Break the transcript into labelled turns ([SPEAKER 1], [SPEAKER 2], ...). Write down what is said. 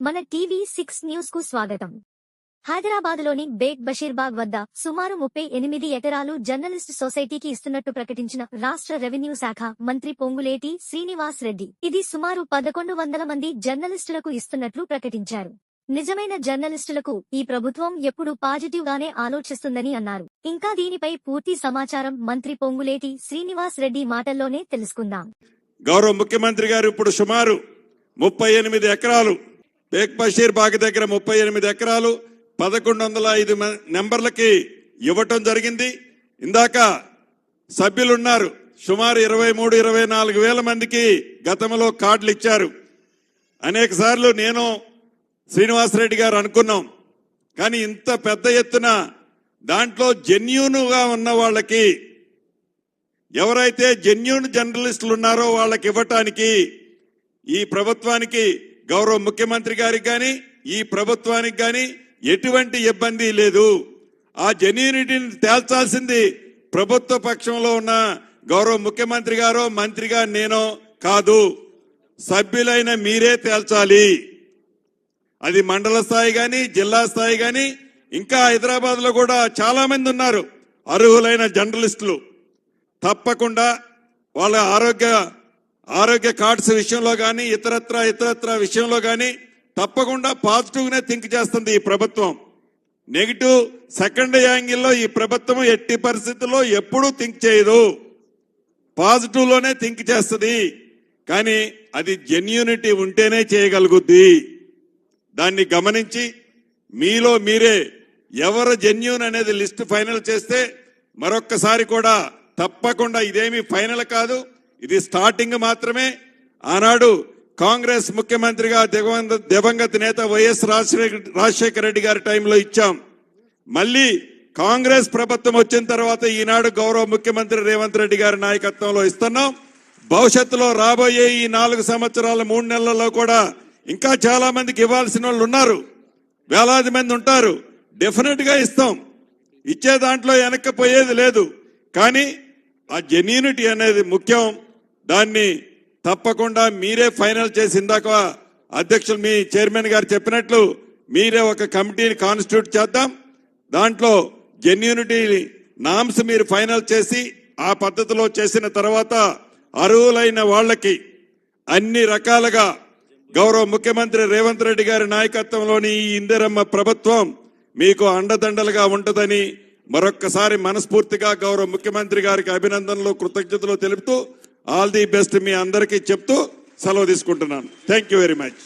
[SPEAKER 1] మన TV six న్యూస్కు స్వాగతం. హైదరాబాద్లోని బేట్ బషీర్బాగ్ వద్ద సుమారు ముప్పై ఎనిమిది ఎకరాలు జర్నలిస్ట్ సొసైటీకి ఇస్తున్నట్టు ప్రకటించిన రాష్ట్ర రెవెన్యూ శాఖ మంత్రి పొంగులేటి శ్రీనివాస్ రెడ్డి. ఇది సుమారు పదకొండు వందల మంది జర్నలిస్టులకు ఇస్తున్నట్లు ప్రకటించారు. నిజమైన జర్నలిస్టులకు ఈ ప్రభుత్వం ఎప్పుడు పాజిటివ్ గానే ఆలోచిస్తుందని అన్నారు. ఇంకా దీనిపై పూర్తి సమాచారం మంత్రి పొంగులేటి శ్రీనివాస్ రెడ్డి మాటల్లోనే తెలుసుకుందాం.
[SPEAKER 2] గౌరవ ముఖ్యమంత్రి గారు ఇప్పుడు సుమారు ముప్పై ఎనిమిది ఎకరాలు బేక్ బషీర్ బాగ్ దగ్గర ముప్పై ఎనిమిది ఎకరాలు పదకొండు వందల ఐదు మ- నెంబర్లకి ఇవ్వటం జరిగింది. ఇందాక సభ్యులున్నారు. సుమారు ఇరవై మూడు ఇరవై నాలుగు వేల మందికి గతంలో కార్డులు ఇచ్చారు. అనేక సార్లు నేను శ్రీనివాసరెడ్డి గారు అనుకున్నాం. కానీ ఇంత పెద్ద ఎత్తున దాంట్లో జెన్యూన్గా ఉన్న వాళ్ళకి ఎవరైతే జెన్యున్ జర్నలిస్టులు ఉన్నారో వాళ్ళకి ఇవ్వటానికి ఈ ప్రభుత్వానికి గౌరవ ముఖ్యమంత్రి గారికి కానీ ఈ ప్రభుత్వానికి కానీ ఎటువంటి ఇబ్బంది లేదు. ఆ జెన్యూనిటీని తేల్చాల్సింది ప్రభుత్వ పక్షంలో ఉన్న గౌరవ ముఖ్యమంత్రి గారో మంత్రిగా నేనో కాదు. సభ్యులైన మీరే తేల్చాలి. అది మండల స్థాయి కానీ జిల్లా స్థాయి కానీ ఇంకా హైదరాబాద్లో కూడా చాలా మంది ఉన్నారు అర్హులైన జర్నలిస్టులు. తప్పకుండా వాళ్ళ ఆరోగ్య ఆరోగ్య కార్డ్స్ విషయంలో కానీ ఇతరత్ర ఇతరత్ర విషయంలో కానీ తప్పకుండా పాజిటివ్గానే థింక్ చేస్తుంది ఈ ప్రభుత్వం. నెగిటివ్ సెకండ్ యాంగిల్లో ఈ ప్రభుత్వం ఎట్టి పరిస్థితుల్లో ఎప్పుడూ థింక్ చేయదు. పాజిటివ్లోనే థింక్ చేస్తుంది. కానీ అది జెన్యూనిటీ ఉంటేనే చేయగలుగుద్ది. దాన్ని గమనించి మీలో మీరే ఎవరు జెన్యూన్ అనేది లిస్ట్ ఫైనల్ చేస్తే మరొక్కసారి కూడా తప్పకుండా ఇదేమి ఫైనల్ కాదు. ఇది స్టార్టింగ్ మాత్రమే. ఆనాడు కాంగ్రెస్ ముఖ్యమంత్రిగా దివంగ దివంగత నేత వైఎస్ రాజశేఖర రాజశేఖర రెడ్డి గారి టైంలో ఇచ్చాం. మళ్ళీ కాంగ్రెస్ ప్రభుత్వం వచ్చిన తర్వాత ఈనాడు గౌరవ ముఖ్యమంత్రి రేవంత్ రెడ్డి గారి నాయకత్వంలో ఇస్తున్నాం. భవిష్యత్తులో రాబోయే ఈ నాలుగు సంవత్సరాల మూడు నెలల్లో కూడా ఇంకా చాలా మందికి ఇవ్వాల్సిన వాళ్ళు ఉన్నారు. వేలాది మంది ఉంటారు. డెఫినెట్గా ఇస్తాం. ఇచ్చే దాంట్లో వెనక్కిపోయేది లేదు. కానీ ఆ జెన్యూనిటీ అనేది ముఖ్యం. దాన్ని తప్పకుండా మీరే ఫైనల్ చేసి ఇందాక అధ్యక్షులు మీ చైర్మన్ గారు చెప్పినట్లు మీరే ఒక కమిటీని కాన్స్టిట్యూట్ చేద్దాం. దాంట్లో జెన్యూనిటీ నామ్స్ మీరు ఫైనల్ చేసి ఆ పద్ధతిలో చేసిన తర్వాత అర్హులైన వాళ్ళకి అన్ని రకాలుగా గౌరవ ముఖ్యమంత్రి రేవంత్ రెడ్డి గారి నాయకత్వంలోని ఈ ఇందిరమ్మ ప్రభుత్వం మీకు అండదండలుగా ఉంటుందని మరొక్కసారి మనస్ఫూర్తిగా గౌరవ ముఖ్యమంత్రి గారికి అభినందనలు కృతజ్ఞతలు తెలుపుతూ ఆల్ ది బెస్ట్ మీ అందరికీ చెప్తూ సెలవు తీసుకుంటున్నాను. Thank you very much